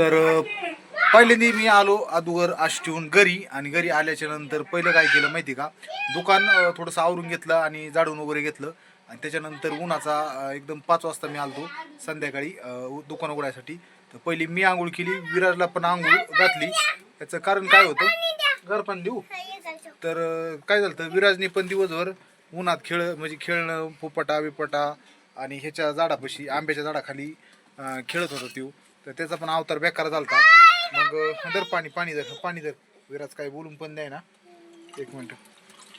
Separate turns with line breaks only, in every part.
तर अं, मी आलो अदुगर आष्टीहून घरी आणि घरी आल्याच्यानंतर पहिलं काय केलं माहिती का? दुकान थोडंसं आवरून घेतलं आणि जाडून वगैरे घेतलं. आणि त्याच्यानंतर उन्हाचा एकदम पाच वाजता मी आलतो संध्याकाळी दुकान उघडायसाठी. तर पहिली मी आंघोळ केली विराजला पण आंघोळ घातली. त्याचं कारण काय होतं? घर पण देऊ. तर काय झालं विराजने पण दिवसभर उन्हात खेळ म्हणजे खेळणं पोपटा बिपटा आणि ह्याच्या झाडापाशी आंब्याच्या झाडाखाली खेळत होता तो तर त्याचा पण अवतार बेकार झालता. मग दर पाणी पाणी दर पाणी दर विराज काय बोलून पण द्याय ना एक मिनटं.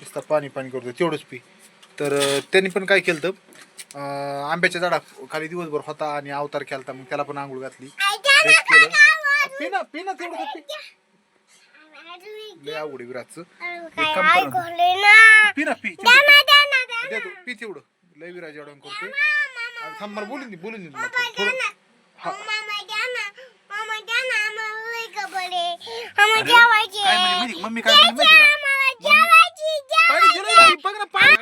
नुसता पाणी पाणी करतो तेवढंच पी. तर त्यांनी पण काय केलं होतं आंब्याच्या झाडा खाली दिवसभर होता आणि अवतार केलता मग त्याला पण आंघोळ घातली. केलं. पी ना पी ना तेवढं तर पी. लय आवड विराजचं. एक काम कर ना. पी पी तेवढं. दे तू, पी तेवढं. लय विराज एवढं करतोय. थांब मला बोलून दे बोलून दे. हा. अरे, काय म्हणजे माहिती मम्मी काय म्हणली माहिती का? पाणी दिलं नाही, बघ ना पाणी.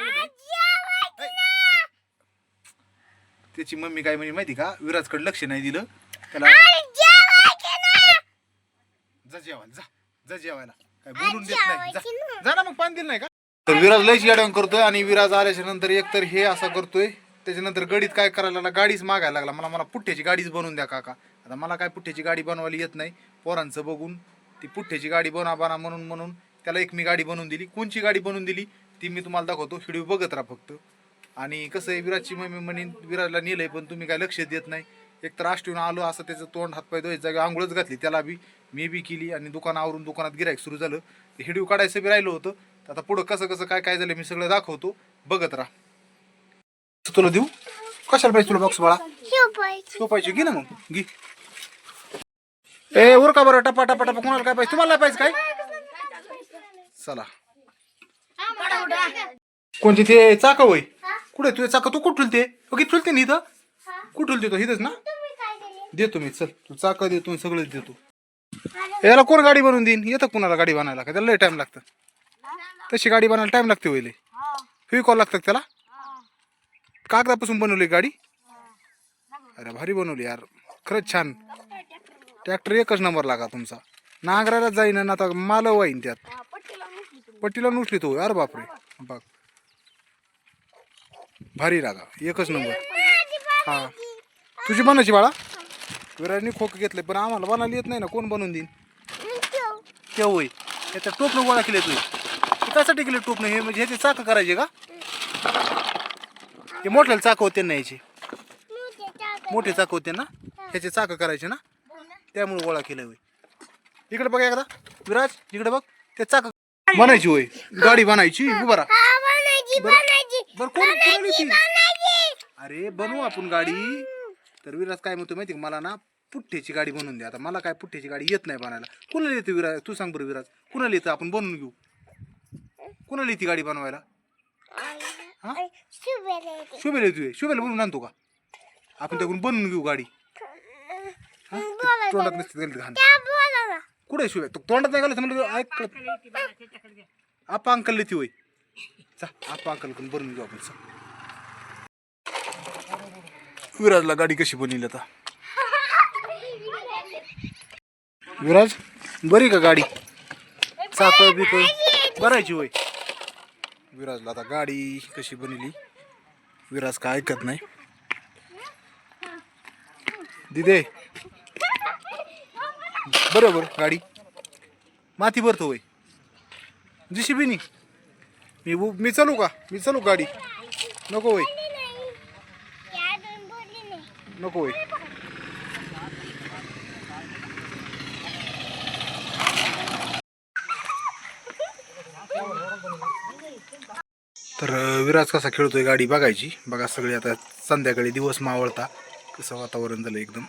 त्याची मम्मी काय म्हणजे माहिती का? विराजकडे लक्ष नाही दिलं. त्याला जा जेवायला जा. जा जेवायला. काय बोलून देत नाही. जा. जा ना मग पाणी दिलं नाही का? तर विराज लयच गाड्या करतोय आणि विराज आल्याच्यानंतर एकतर हे असं करतोय. त्याच्यानंतर गाडीत काय करायला लागला? गाडीच मागायला लागला. मला मला पुठ्ठ्याची गाडीच बनवून द्या काका. आता मला काय पुठ्ठ्याची गाडी बनवायला येत नाही. पोरांचं बघून. ती पुठ्ठ्याची गाडी बनवा बना म्हणून म्हणून त्याला एक मी गाडी बनवून दिली. कोणची गाडी बनवून दिली? ती मी तुम्हाला दाखवतो. व्हिडिओ बघत राहा फक्त. आणि कसं आहे विराजची मम्मी म्हणे विराजला नेलंय पण तुम्ही काय लक्ष देत नाही. एक तर आष्टीहून आलो असं त्याचं तोंड हातपाय दोय जागी आंघोळच घातली त्याला बी. मी बी केली आणि दुकान आवरून दुकानात गिरायक सुरू झालं. ते हिडिओ काढायचं बी राहिलं होतं. आता पुढं कसं कसं काय काय झालं मी सगळं दाखवतो. बघत राहा. तुला देऊ? कशाला पाहिजे तुला बॉक्स बाळा? सोपायची घे ना मग. घे. ए उर का बरं टपा टपा टपा कोणाला काय पाहिजे? तुम्हाला पाहिजे काय? चला. कोणते ते चाक होय? कुठे तुझे चाक? तू कुठून ते? ओके ठुलते ना इथं. कुठून देतो? इथंच ना? देतो मी चल. तू चाक देतो सगळं देतो. याला कोण गाडी बनवून देईन? येतं कुणाला गाडी बनायला? का त्याला लय टाइम लागतं. तशी गाडी बनायला टाइम लागते होईल कॉल लागतात त्याला? कागदापासून बनवली गाडी? अरे भारी बनवली यार. खरंच छान. ट्रॅक्टर एकच नंबर लागा तुमचा. नांगरायला जाईन आणि आता माल वाईन त्यात. पट्टीला नुसली तो अरे बापरे. बघ. भारी लागा एकच नंबर. हा. तुझी बनायची बाळा. विराजने खोक घेतले पण आम्हाला बनायला येत नाही ना कोण बनवून देईन? ते होय. टोपनं गोळा केले तू. कशासाठी केले टोपनं हे म्हणजे ह्याचे चाक करायचे का? हे मोठ्याला चाक होते ना याचे? मोठे चाक होते ना? ह्याचे चाक करायचे ना? त्यामुळे गोळा केलं होय. इकडे बघ एकदा. विराज इकडे बघ. ते चाक बनायची होय. गाडी बनायची उभा राहा बरं कोण अरे बनवू आपण गाडी. तर विराज काय म्हणतो माहिती का? मला ना पुठ्ठ्याची गाडी बनवून द्या. आता मला काय पुठ्ठ्याची गाडी येत नाही बनायला. कुणाला येते विराज? तू सांग बरं विराज. कुणाला येतं? आपण बनवून घेऊ. कुणाला येते गाडी बनवायला? हा? शुभेला येतोय. शुभेला बनवून आणतो का? आपण त्याकडून बनवून घेऊ गाडी. तोंडात नसते गेलं घाण. कुठे शुभे तो तोंडात नाही गेलं म्हणलं ऐक आपा अंकल येते होय. चा आपा अंकलकडून बनवून घेऊ आपण. विराजला गाडी कशी बनवली आता? विराज बरी का गाडी? चाक बिक बरायची होय. विराजला आता गाडी कशी बनवली? विराज काय ऐकत नाही. दिदे बरोबर गाडी. माती भरतो होय. जीसीबीनी मी मी चालू का? मी चालू गाडी? नको होय. नको होय. तर विराज कसा खेळतोय गाडी बघायची. बघा सगळे आता संध्याकाळी दिवस मावळता. कसं वातावरण झालं एकदम.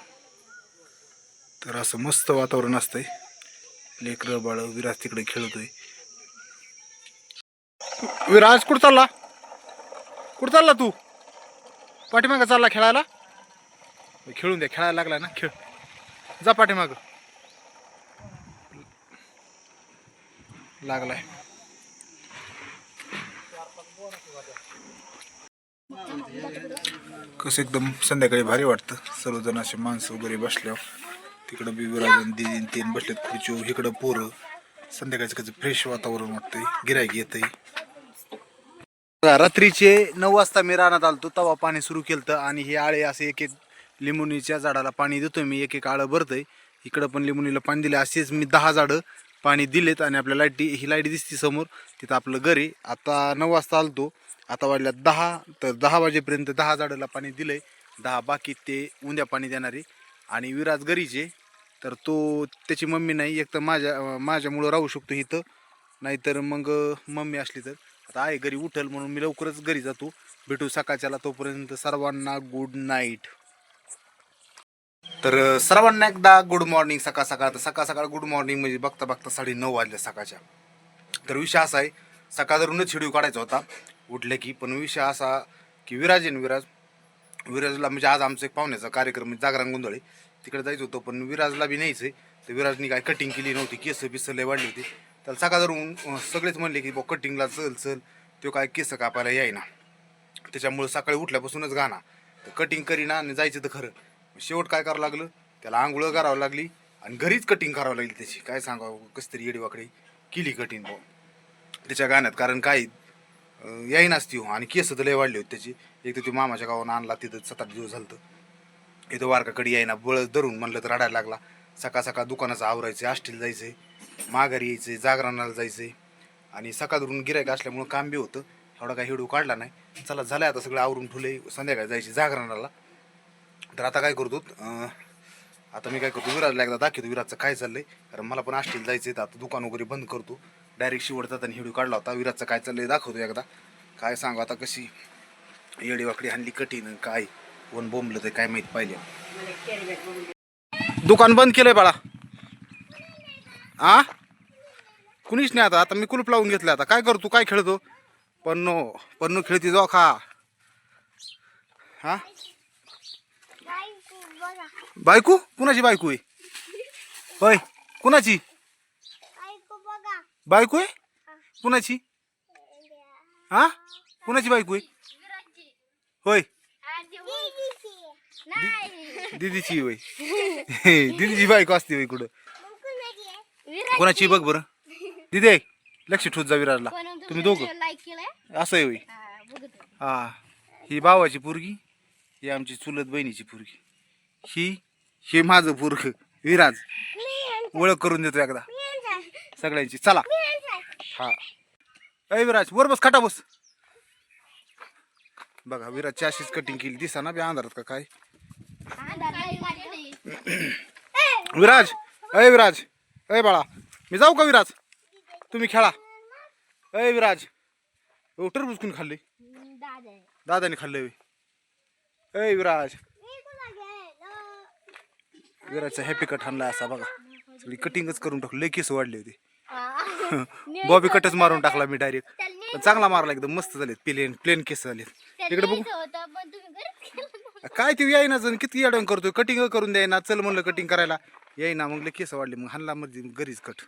तर असं मस्त वातावरण असतंय. लेकरं बाळ विराज तिकडे खेळतोय. विराज कुठं चालला? कुठं चालला तू? पाठीमागं चालला खेळायला? खेळून द्या खेळायला लागला ना खेळ. जा पाठीमागं. लागलाय. कसं एकदम संध्याकाळी भारी वाटतं. सर्वजण असे माणसं वगैरे बसल्यावर. तिकडं बी विराजन दिदीन तीन बसलेत खुर्ची इकडं पोरं. संध्याकाळचं कसं फ्रेश वातावरण वाटतंय. गिरायक येतंय. रात्रीचे नऊ वाजता मी रानात आलतो तवा पाणी सुरू केलं आणि हे आळे असे एक एक लिंबुनीच्या झाडाला पाणी देतो मी एक एक आळं भरतंय. इकडं पण लिंबुनीला पाणी दिले असेच मी दहा झाडं पाणी दिलेत आणि आपल्या लाईटी ही लाइट दिसते समोर. तिथं आपलं घर आहे. आता नऊ वाजता आलतो. आता वाजल्यात दहा तर दहा वाजेपर्यंत दहा झाडाला पाणी दिलंय. दहा बाकी ते उद्या पाणी देणारे आणि विराज घरीचे तर तो त्याची मम्मी नाही एक तर माझ्या माझ्यामुळं राहू शकतो इथं. नाहीतर मग मम्मी असली तर. आता आहे घरी उठल म्हणून मी लवकरच घरी जातो. भेटू सकाळच्याला तोपर्यंत सर्वांना गुड नाईट तर सर्वांना एकदा गुड मॉर्निंग सकाळ सकाळ. तर सकाळ सकाळ गुड मॉर्निंग म्हणजे बघता बघता साडे नऊ वाजल्या सकाळच्या. तर विषय असा आहे सकाळ धरूनच शिडिओ काढायचा होता. उठले की पण विषय असा की विराज विराज. विराजला म्हणजे आज आमचं एक पाहुण्याचा कार्यक्रम जागरण गोंधळ आहे. तिकडे जायचं होतं पण विराजला बी न्यायचं आहे तर विराजनी काय कटिंग केली नव्हती केस बिस लय वाढली होती. त्याला सकाळ धरून सगळेच म्हणले की बा कटिंगला चल चल. तो काय केस कापायला यायना. त्याच्यामुळं सकाळी उठल्यापासूनच गाणा तर कटिंग करीना आणि जायचं तर खरं. शेवट काय करावं लागलं? त्याला आंघोळ करावं लागली आणि घरीच कटिंग करावं लागली त्याची. काय सांगावं कस तरी येडीवाकडे केली कटिंग भाऊ त्याच्या गाण्यात कारण काय? यायनाच ती हो. आणि केस तर लय वाढले होते त्याची. एक तर ती मामाच्या गावानं आणला तिथं सात आठ दिवस झालं होतं. इथं वारकाकडे यायना बळच धरून म्हणलं तर रडायला लागला. सकाळ सकाळ दुकानाचं आवरायचं आष्टीला जायचं माघारी यायचं जागरणाला जायचं. आणि सकाळ धरून गिरायक असल्यामुळं काम बी होतं. एवढा काही हिडू काढला नाही. चला झालं आता सगळं आवरून ठुले संध्याकाळी जायची जागरणाला. तर आता काय करतो आता मी काय करतो विराजला एकदा दाखवतो विराजचं काय चाललंय. कारण मला पण आष्टीला जायचं आहे आता दुकान वगैरे बंद करतो. डायरेक्ट शिवडतात आणि हिडू काढला होता. विराजचं काय चाललंय दाखवतो एकदा. काय सांगू आता कशी येडी वाकडी कठीण काय. कोण बोंबलं ते काय माहीत पाहिजे दुकान बंद केलंय बाळा. आ? कुणीच नाही आता. आता मी कुलूप लावून घेतलं आता. काय करतो काय खेळतो? पन्नो. पन्नू खेळती जो खा. हा बायको? कुणाची बायको आहे? होय. कुणाची? बायको आहे? कुणाची? हा कुणाची बायको आहे? होय. दीदीची होय दीदीची बायको असते होय कुठं? कोणाची बघ बरं. दिदे लक्ष ठेवत जा विराजला. तुम्ही दोघं. असं आहे होय
हा.
हा भावाची पोरगी ही आमची चुलत बहिणीची पोरगी. ही हे माझं पोरग विराज. ओळख करून देतो एकदा. सगळ्यांची. चला. हा. अय विराज वर बस खटा बस. बघा विराजची अशीच कटिंग केली. दिसा ना बी अंधारात का काय. विराज अय विराज अय बाळा मी जाऊ का विराज? तुम्ही खेळा. अय विराज टरबूज कोणी खाल्ले. दादाने खाल्ले अय विराज. विराजचा हॅपी कट आणलाय असा बघा. सगळी कटिंगच करून टाकली केस वाढले होते. बॉबी कटच मारून टाकला मी डायरेक्ट चांगला मारला एकदम मस्त झालेत. प्लेन प्लेन केस झालेत. इकडे बघू
न्यायचं होतं, पण तुम्ही घरीच केलं ना.
काय ते यायना जण किती अडवण करतोय कटिंग करून द्यायना चल म्हणलं कटिंग करायला. येईना मग केस वाढले मग हाणला मध्ये घरीच कट.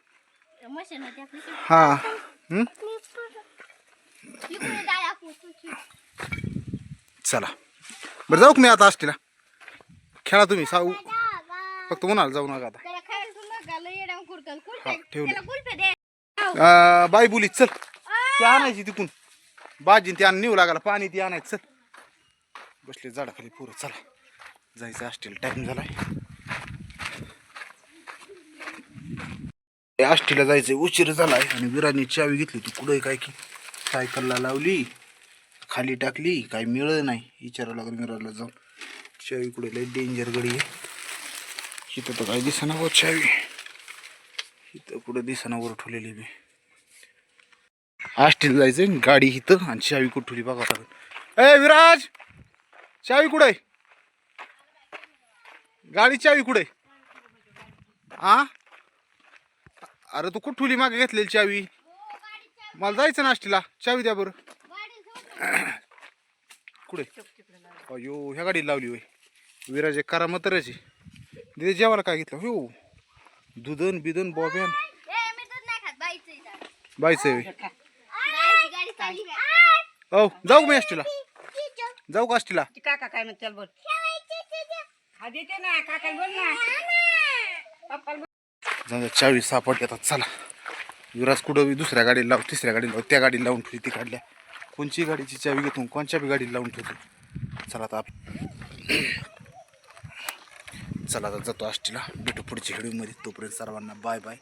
हा. चला. बरं जाऊ मी आता असतील खेळा तुम्ही साऊ. फक्त उन्हाला जाऊ नका आता. ठेवले. बाई बोली चल. ती आणायची तिकून. बाजीन ती आण नेऊ लागायला पाणी ती आणायचं चल. बसले झाडाखाली पुरं चला. जायचं असतील टाईम झालाय. आष्टीला जायचंय उशीर झालाय. आणि विराने चावी घेतली ती कुठं काय की? सायकलला लावली खाली टाकली काय मिळत नाही. विचारावं लागलं मिराला जाऊन. चावी कुठे लय डेंजर गडी आहे. इथं तर काय दिसना वर चावी. इथं कुठं दिसना वर ठेवलेली मी. आष्टीला जायचंय गाडी इथं आणि चावी कुठं ठेवली बघा लागेल. ए विराज! चावी कुठे? गाडी चावी कुठे? आ? अरे तू कुठं ठेवली मागे घेतलेली चावी? मला जायचं ना आष्टीला. चावी द्या बरं. कुठे? अयो ह्या गाडीला लावली होय. विराज करा मतरच दिदे जेवायला काय घेतलं? हो दुधन बिदन बॉब्यान
बाईचं.
बायचं आहे? हो जाऊ मी आष्टीला? जाऊ का आष्टीला
ती काका काय म्हणते बोल हा देते ना काका बोल ना.
जाऊ चावी सापड येतात चला. विराज कुठं बी दुसऱ्या गाडीला लाव तिसऱ्या गाडीला लाव त्या गाडीला लावून ठेवली ती काढल्या कोणची गाडीची चावी घेतो कोणच्या बी गाडीला लावून ठेवतो? चला आता. आप- चला आता जातो आष्टीला भेटू पुढच्या व्हिडिओमध्ये. तोपर्यंत सर्वांना बाय बाय.